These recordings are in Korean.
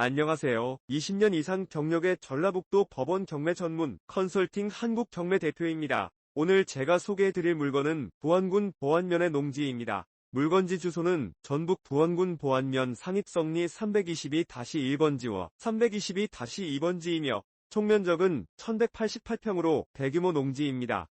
안녕하세요. 20년 이상 경력의 전라북도 법원 경매 전문 컨설팅 한국 경매 대표입니다. 오늘 제가 소개해드릴 물건은 부안군 보안면의 농지입니다. 물건지 주소는 전북 부안군 보안면 상입성리 322-1번지와 322-2번지이며 총면적은 1188평으로 대규모 농지입니다.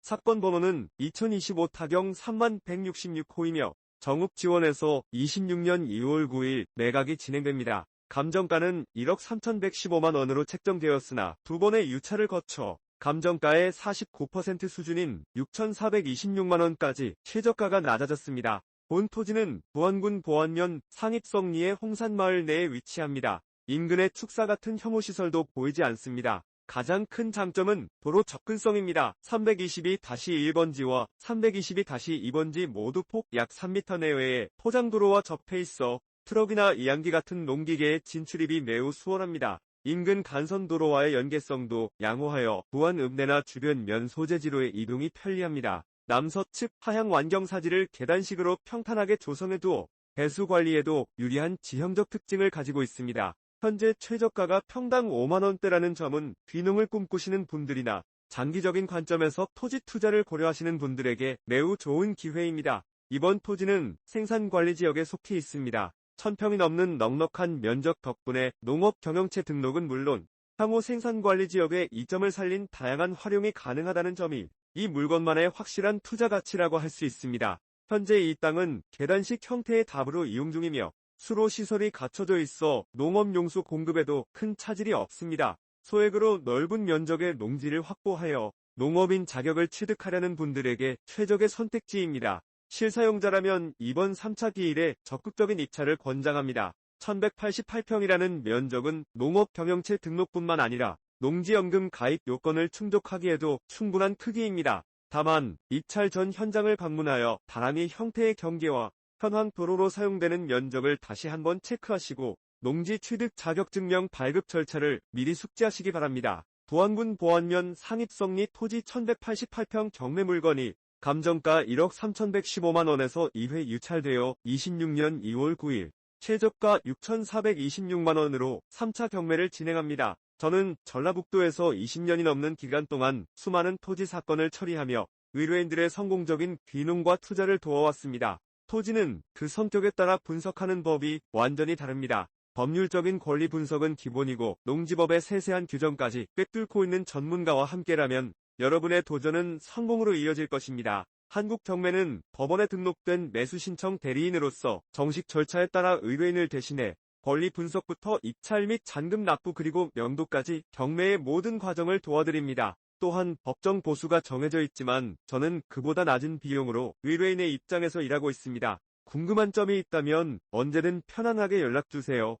사건 번호는 2025 타경 3166호이며 정읍지원에서 26년 2월 9일 매각이 진행됩니다. 감정가는 1억 3,115만 원으로 책정되었으나 두 번의 유차를 거쳐 감정가의 49% 수준인 6,426만 원까지 최저가가 낮아졌습니다. 본 토지는 부안군 보안면 상입성리의 홍산마을 내에 위치합니다. 인근의 축사 같은 혐오시설도 보이지 않습니다. 가장 큰 장점은 도로 접근성입니다. 322-1번지와 322-2번지 모두 폭 약 3m 내외에 포장도로와 접해 있어 트럭이나 이양기 같은 농기계의 진출입이 매우 수월합니다. 인근 간선도로와의 연계성도 양호하여 부안 읍내나 주변 면 소재지로의 이동이 편리합니다. 남서측 하향 완경사지를 계단식으로 평탄하게 조성해 두어 배수 관리에도 유리한 지형적 특징을 가지고 있습니다. 현재 최저가가 평당 5만원대라는 점은 귀농을 꿈꾸시는 분들이나 장기적인 관점에서 토지 투자를 고려하시는 분들에게 매우 좋은 기회입니다. 이번 토지는 생산관리지역에 속해 있습니다. 1000평이 넘는 넉넉한 면적 덕분에 농업 경영체 등록은 물론 향후 생산관리지역의 이점을 살린 다양한 활용이 가능하다는 점이 이 물건만의 확실한 투자 가치라고 할 수 있습니다. 현재 이 땅은 계단식 형태의 답으로 이용 중이며 수로 시설이 갖춰져 있어 농업용수 공급에도 큰 차질이 없습니다. 소액으로 넓은 면적의 농지를 확보하여 농업인 자격을 취득하려는 분들에게 최적의 선택지입니다. 실사용자라면 이번 3차 기일에 적극적인 입찰을 권장합니다. 1188평이라는 면적은 농업 경영체 등록뿐만 아니라 농지연금 가입 요건을 충족하기에도 충분한 크기입니다. 다만 입찰 전 현장을 방문하여 다람이 형태의 경계와 현황 도로로 사용되는 면적을 다시 한번 체크하시고 농지 취득 자격증명 발급 절차를 미리 숙지하시기 바랍니다. 보안군 보안면 상입성리 토지 1188평 경매 물건이 감정가 1억 3115만 원에서 2회 유찰되어 26년 2월 9일 최저가 6,426만 원으로 3차 경매를 진행합니다. 저는 전라북도에서 20년이 넘는 기간 동안 수많은 토지 사건을 처리하며 의뢰인들의 성공적인 귀농과 투자를 도와왔습니다. 토지는 그 성격에 따라 분석하는 법이 완전히 다릅니다. 법률적인 권리 분석은 기본이고 농지법의 세세한 규정까지 꿰뚫고 있는 전문가와 함께라면 여러분의 도전은 성공으로 이어질 것입니다. 한국경매는 법원에 등록된 매수신청 대리인으로서 정식 절차에 따라 의뢰인을 대신해 권리 분석부터 입찰 및 잔금 납부 그리고 명도까지 경매의 모든 과정을 도와드립니다. 또한 법정 보수가 정해져 있지만 저는 그보다 낮은 비용으로 의뢰인의 입장에서 일하고 있습니다. 궁금한 점이 있다면 언제든 편안하게 연락주세요.